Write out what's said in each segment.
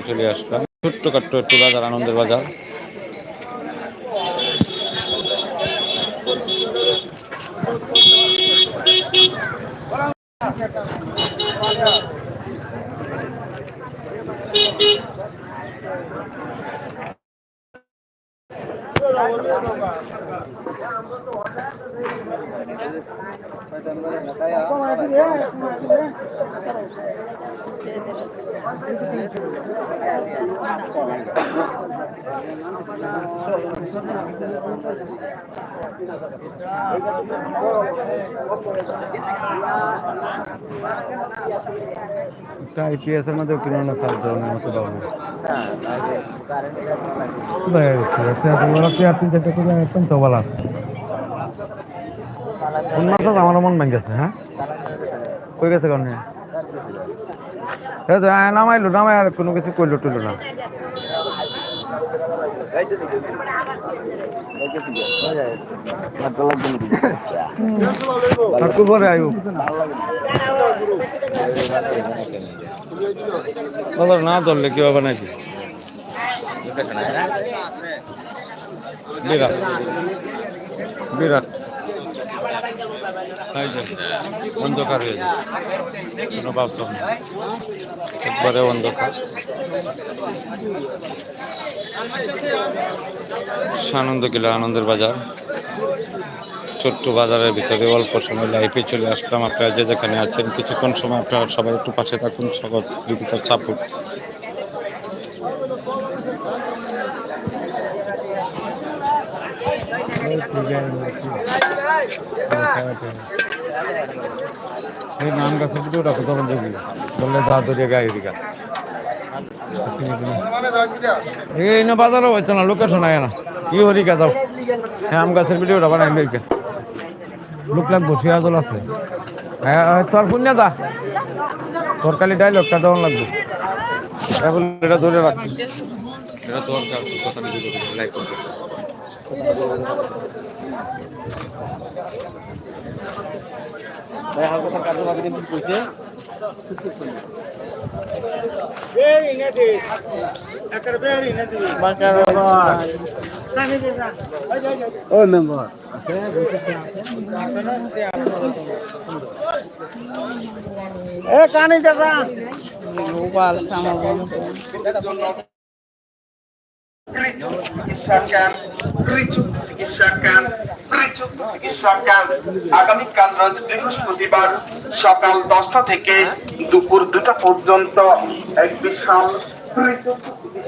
ভিতরে চলে আসলাম। ছোট্ট কাট্ট একটু বাজার আনন্দের বাজার। আইপিএস এর মধ্যে সাত ধরনের মতো পাবো তো বলা কোন মাছ আমার মন ভাঙ গেছে হ্যাঁ? কই গেছে কোন আয় নামাইলো নামাই আর কোনো কিছু কইলো টইলো না। পরে আইব। না ধরলে কি হবে নাকি? বিরাট। বিরাট। অন্ধকার হয়ে যায় কোনো ভাবসাব নেই একবারে অন্ধকার। আনন্দ কিলো আনন্দের বাজার। ছোট্ট বাজারের ভিতরে অল্প সময় লাইফে চলে আসলাম। আপনারা যে যেখানে আছেন, কিছুক্ষণ সময় আপনারা সবাই একটু পাশে থাকুন। সহযোগিতার চাপুক এই নাম গাছে ভিডিও রাখো তখন দেখবি বললে দা ধরে গায়ে দিকা এই না বাজারও হইতো না লোকেশন আয় না কি হরি কা যাও হ্যাঁ আম গাছের ভিডিওটা বানাই লইকে লোক লাগবো সিয়াজল আছে হ্যাঁ তোর পুণ্যা দা তোর খালি ডাইলগটা দেওয়ান লাগবে এটা ধরে রাখবি এটা দরকার কথা লাইক ওই মেম্বার। এ কানি দাদা গোপাল ত্রিচুক চিকিৎসা ক্যাম্প ত্রিচুক চিকিৎসা ক্যাম্প ত্রিচুক চিকিৎসা আগামীকাল রোজ বৃহস্পতিবার সকাল দশটা থেকে দুপুর দুটা পর্যন্ত এক বিশাল ত্রিচুক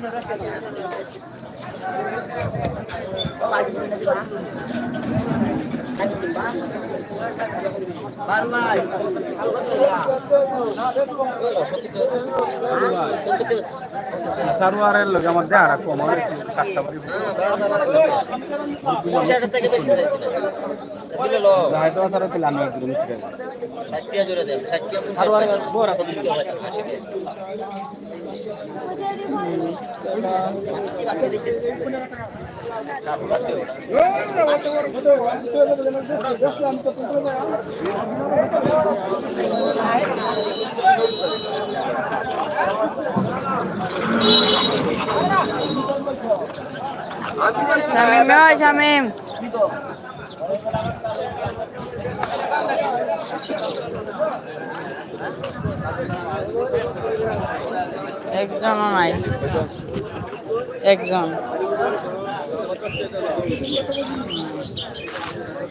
Thank you. সারোয়ারের লোক আমার দেহারা কম হয়তো শামিম ওই শামিম। একজনও নাই। একজন।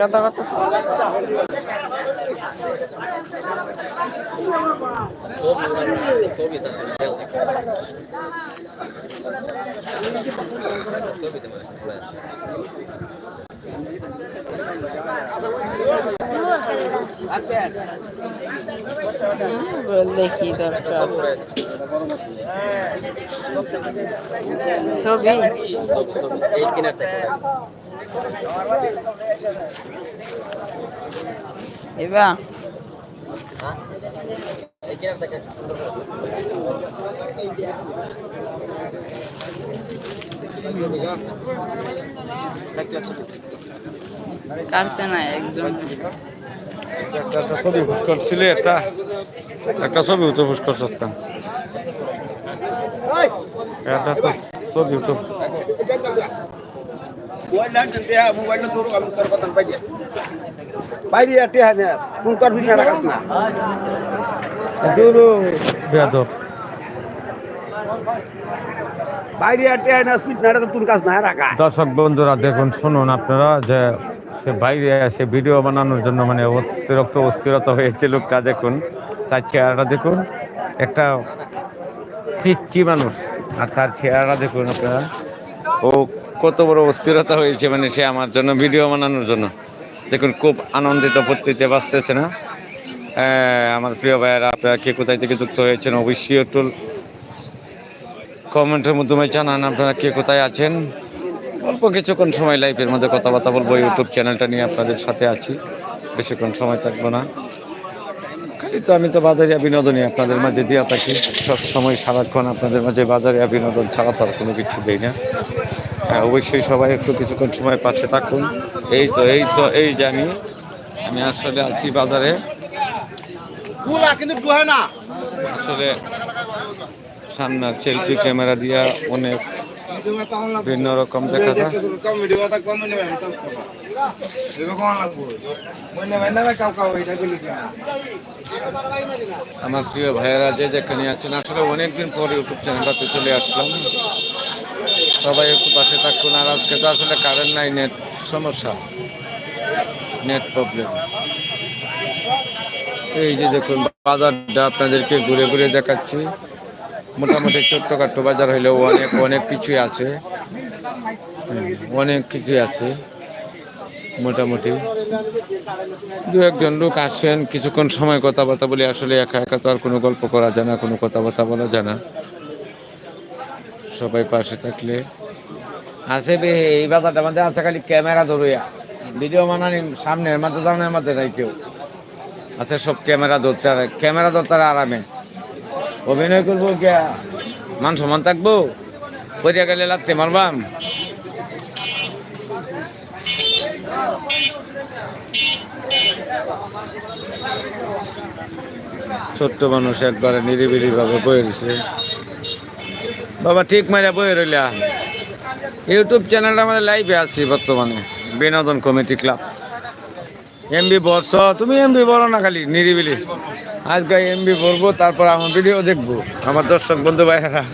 কথা কথা বললে কি দরকার। ছবি? এবার? কাটছে না একজন। একটা ছবি করছিলি একটা একটা ছবি তো পুষ করছ একটা তো ছবি তো বাইরে আটে হয় না তুই তোর ভিতরে রাখাস না বাইরে কাছ না রাখা। দর্শক বন্ধুরা দেখুন শুনুন আপনারা যে সে বাইরে এসে ভিডিও বানানোর জন্য মানে অতিরিক্ত অস্থিরতা হয়েছে লোকটা, দেখুন। তার চেহারাটা দেখুন। একটা পিচ্ছি মানুষ। আর তার চেহারাটা দেখুন আপনারা। ও কত বড় অস্থিরতা হয়েছে মানে সে আমার জন্য ভিডিও বানানোর জন্য। দেখুন, খুব আনন্দিত পত্রিতে বাঁচতেছে না। আমার প্রিয় ভাইয়েরা, আপনারা কে কোথায় থেকে যুক্ত হয়েছেন অবশ্যই একটু কমেন্টের মাধ্যমে জানান আপনারা কে কোথায় আছেন। অল্প কিছুক্ষণ সময় লাইফের মধ্যে কথাবার্তা বলব ইউটিউব চ্যানেলটা নিয়ে আপনাদের সাথে আছি। বেশিক্ষণ সময় থাকব না। খালি তো আমি তো বাজারিয়া বিনোদনই আপনাদের মাঝে দিয়ে থাকি। সব সময় সারাক্ষণ আপনাদের মাঝে বাজারিয়া বিনোদন ছাড়া তো আর কোনো কিছু দেই না। হ্যাঁ অবশ্যই সবাই একটু কিছুক্ষণ সময় পাশে থাকুন। এই তো এই তো এই জানি আমি আমি আসলে আছি বাজারে। কিন্তু না। আসলে সামনের সেলফি ক্যামেরা দিয়া অনেক ভিন্ন রকম দেখা যায়। আমার প্রিয় ভাইয়েরা, যে যেখানে আছেন, আসলে অনেকদিন পর ইউটিউব চ্যানেলটাতে চলে আসলাম। সবাই একটু পাশে থাকুন। আর আজকে তো আসলে কারেন্ট নাই নেট সমস্যা নেট প্রবলেম এই যে দেখুন, বাজারটা আপনাদেরকে ঘুরে ঘুরে দেখাচ্ছি। মোটামুটি ছোট্টখাট্টো বাজার হইলেও অনেক অনেক কিছুই আছে। অনেক কিছুই আছে, মোটামুটি। দু একজন লোক আসেন কিছুক্ষণ সময় কথাবার্তা বলি, আসলে একা একা তো আর কোনো গল্প করা যায় না, কোনো কথাবার্তা বলা যায় না। সবাই পাশে থাকলে। আছে বে, এই বাজারটা মধ্যে আছে খালি ক্যামেরা ধরুয়া ভিডিও বানানি সামনের মাঝে সামনের মাঝে নাই কেউ। আচ্ছা সব ক্যামেরা ধরতে আর ক্যামেরা ধরতে আর আরামে। অভিনয় করব কে মান সমান থাকব। পরিয়া গেলে লাগতে মারবাম। ছোট্ট মানুষ একবারে নিরিবিলি ভাবে বয়ে রয়েছে বাবা, ঠিক মারিয়া বই রইলা। ইউটিউব চ্যানেলটা আমাদের লাইভে আছি বর্তমানে। বিনোদন কমিটি ক্লাব। এমবি বস তুমি এমবি বলো না খালি, নিরিবিলি। আজকে এমবি বলব, তারপর আমার ভিডিও দেখব, আমার দর্শক বন্ধু ভাইয়েরা।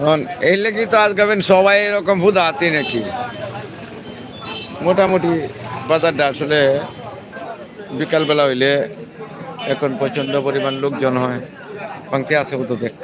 এখন, এই লেগে তো আজ গাবেন সবাই এরকম হুদা হাতি নাকি? মোটামুটি বাজারটা আসলে বিকালবেলা হইলে এখন প্রচণ্ড পরিমাণ লোকজন হয়। পাংতি আছে ও তো দেখ।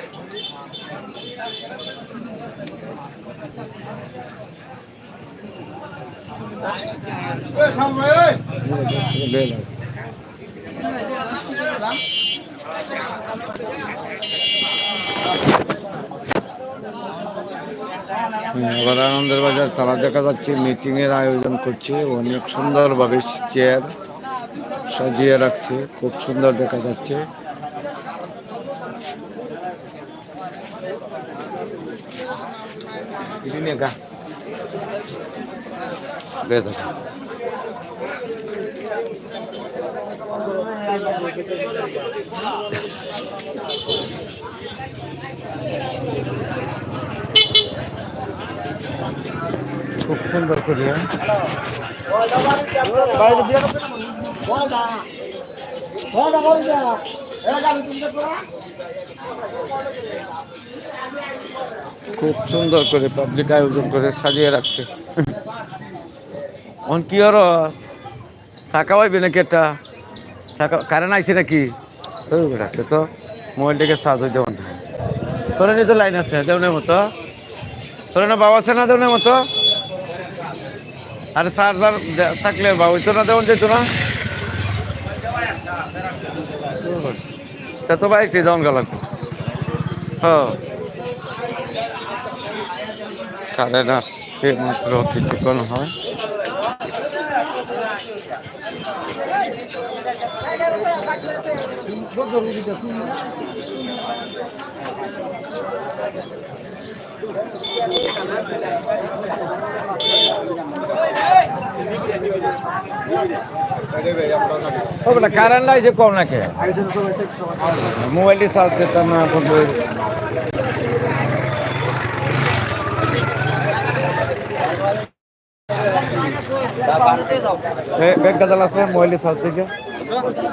এবার আনন্দের বাজার, তারা দেখা যাচ্ছে মিটিং এর আয়োজন করছে, অনেক সুন্দরভাবে চেয়ার সাজিয়ে রাখছে, খুব সুন্দর দেখা যাচ্ছে নিয়ে গা দে দাও। খুব সুন্দর করে খুব সুন্দর করে পাবলিক আয়োজন করে সাজিয়ে রাখছে। অন কি আর থাকা একটা থাকা কারেন্ট আইছে নাকি? তো মোবাইলটাকে চার্জ হইতে বন্ধ। তোর তো লাইন আছে দেওনের মতো। তোর না বাবা আছে না দেওনের মতো? আরে চার্জার থাকলে বাবা হইতো না দেওয়ান যেত না। তা তো বাইকটি যাওয়ান গেল হ্যাঁ কারেন্ট আসছে, মাত্র কিছুক্ষণ হয়। ওগুলা কারেন্ট লাইছে কম নাকি মোবাইলটি চার্জ দিতাম না কিন্তু ব্যাগ গাদাল আছে মোবাইলটি চার্জ দিকে Terima kasih.